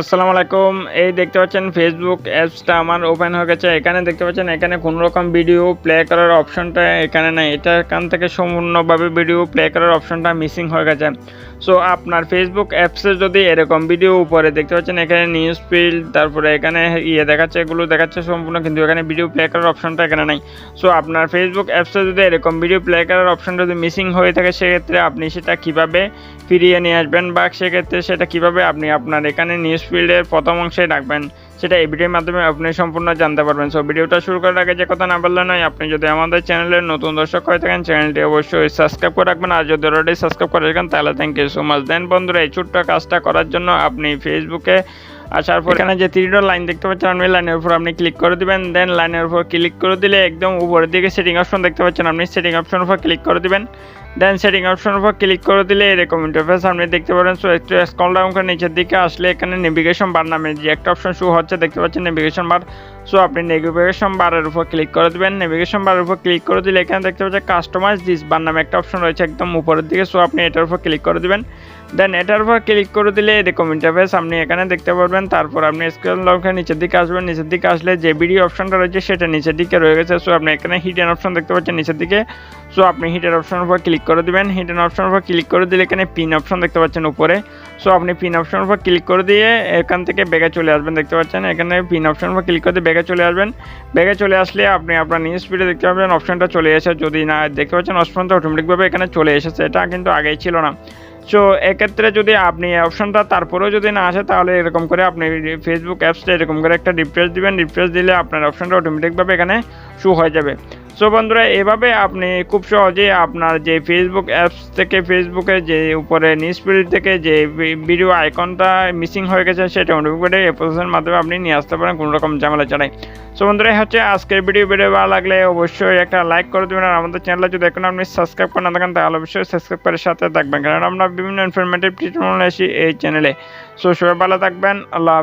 আসসালামু আলাইকুম। এই দেখতে পাচ্ছেন ফেসবুক অ্যাপসটা আমার ওপেন হয়ে গেছে। এখানে দেখতে পাচ্ছেন, এখানে কোনো রকম ভিডিও প্লে করার অপশনটা এখানে নেই। এটা এখান থেকে সম্পূর্ণভাবে ভিডিও প্লে করার অপশনটা মিসিং হয়ে গেছে। সো আপনার ফেসবুক অ্যাপসে যদি এরকম ভিডিও উপরে দেখতে পাচ্ছেন, এখানে নিউজ ফিল্ড তারপরে এখানে ইয়ে দেখাচ্ছে, এগুলো দেখাচ্ছে সম্পূর্ণ, কিন্তু এখানে ভিডিও প্লে করার অপশনটা এখানে নাই। সো আপনার ফেসবুক অ্যাপসে যদি এরকম ভিডিও প্লে করার অপশনটা যদি মিসিং হয়ে থাকে, সেক্ষেত্রে আপনি সেটা কীভাবে ফিরিয়ে নিয়ে আসবেন বা সেক্ষেত্রে সেটা কীভাবে আপনি আপনার এখানে নিউজ ফিল্ডের প্রথম অংশে ডাকবেন, সেটা এই ভিডিওর মাধ্যমে আপনি সম্পূর্ণ জানতে পারবেন। সো ভিডিওটা শুরু করার আগে যে কথা না বললে নয়, আপনি যদি আমাদের চ্যানেলের নতুন দর্শক হয়ে থাকেন, চ্যানেলটি অবশ্যই সাবস্ক্রাইব করে রাখবেন। আর যদি অলরেডি সাবস্ক্রাইব করে রাখেন, তাহলে thank you so much then বন্ধুরা, এই ছোট্ট কাজটা করার জন্য আপনি ফেসবুকে আসার পর এখানে যে ডট লাইন দেখতে পাচ্ছেন আপনি লাইনের উপর আপনি ক্লিক করে দিবেন দেন লাইনের উপর ক্লিক করে দিলে একদম উপরের দিকে সেটিং অপশন দেখতে পাচ্ছেন, আপনি সেটিং অপশনের উপর ক্লিক করে দিবেন। দেন সেটিং অপশনের উপর ক্লিক করে দিলে এরকম ইন্টারফেস আপনি দেখতে পারেন। সো একটু স্ক্রল ডাউন করে নিচের দিকে আসলে এখানে নেভিগেশন বার নামে যে একটা অপশন শু হচ্ছে, দেখতে পাচ্ছেন নেভিগেশন বার সো আপনি নেভিগেশন বারের উপর ক্লিক করে দেবেন। নেভিগেশন বারের উপর ক্লিক করে দিলে এখানে দেখতে পাচ্ছেন কাস্টমাইজ দিস বার নামে একটা অপশন রয়েছে একদম উপরের দিকে। সো আপনি এটার উপর ক্লিক করে দিবেন। দেন এটার উপর ক্লিক করে দিলে এরকম ইন্টারফেস আপনি এখানে দেখতে পারবেন। তারপর আপনি স্ক্রল ডাউন নিচের দিকে আসবেন। নিচের দিকে আসলে যে ভিডিও অপশনটা রয়েছে সেটা নিচের দিকে রয়ে গেছে। সো আপনি এখানে হিডেন অপশন দেখতে পাচ্ছেন নিচের দিকে। সো আপনি হিডেন অপশনের উপর ক্লিক করে দিবেন। হিডেন অপশনের উপর ক্লিক করে দিলে এখানে পিন অপশন দেখতে পাচ্ছেন উপরে। সো আপনি পিন অপশনের উপর ক্লিক করে দিয়ে এখান থেকে ব্যাগে চলে আসবেন দেখতে পাচ্ছেন। এখানে পিন অপশনের উপর ক্লিক করে দিয়ে ব্যাগে চলে আসবেন। ব্যাগে চলে আসলে আপনি আপনার নিউজ স্পিডে দেখতে পাবেন অপশনটা চলে এসেছে। যদি না দেখতে পাচ্ছেন অপশনটা অটোমেটিকভাবে এখানে চলে এসেছে। এটা কিন্তু আগেই ছিল না। সো এক্ষেত্রে যদি আপনি অপশানটা তারপরেও যদি না আসে, তাহলে এরকম করে আপনি ফেসবুক অ্যাপসটা এরকম করে একটা রিফ্রেশ দিবেন। রিফ্রেশ দিলে আপনার অপশনটা অটোমেটিকভাবে এখানে শু হয়ে যাবে। সো বন্ধুরা, এভাবে আপনি খুব সহজেই আপনার যে ফেসবুক অ্যাপস থেকে ফেসবুকে যে উপরে নিউজ ফিল্ড থেকে যে ভিডিও আইকনটা মিসিং হয়ে গেছে, সেটা এই প্রসেসের মাধ্যমে আপনি নিয়ে আসতে পারেন, কোনো রকম ঝামেলা ছাড়াই। সো বন্ধুরা হচ্ছে আজকের ভিডিও ভিডিও ভালো লাগলে অবশ্যই একটা লাইক করে দেবেন, আর আমাদের চ্যানেলে যদি এখন আপনি সাবস্ক্রাইব করে না থাকেন, তাহলে অবশ্যই সাবস্ক্রাইব করে সাথে থাকবেন, কারণ আমরা বিভিন্ন ইনফরমেটিভ টিউটোরিয়াল আসি এই চ্যানেলে সো সবাই ভালো থাকবেন, আল্লাহ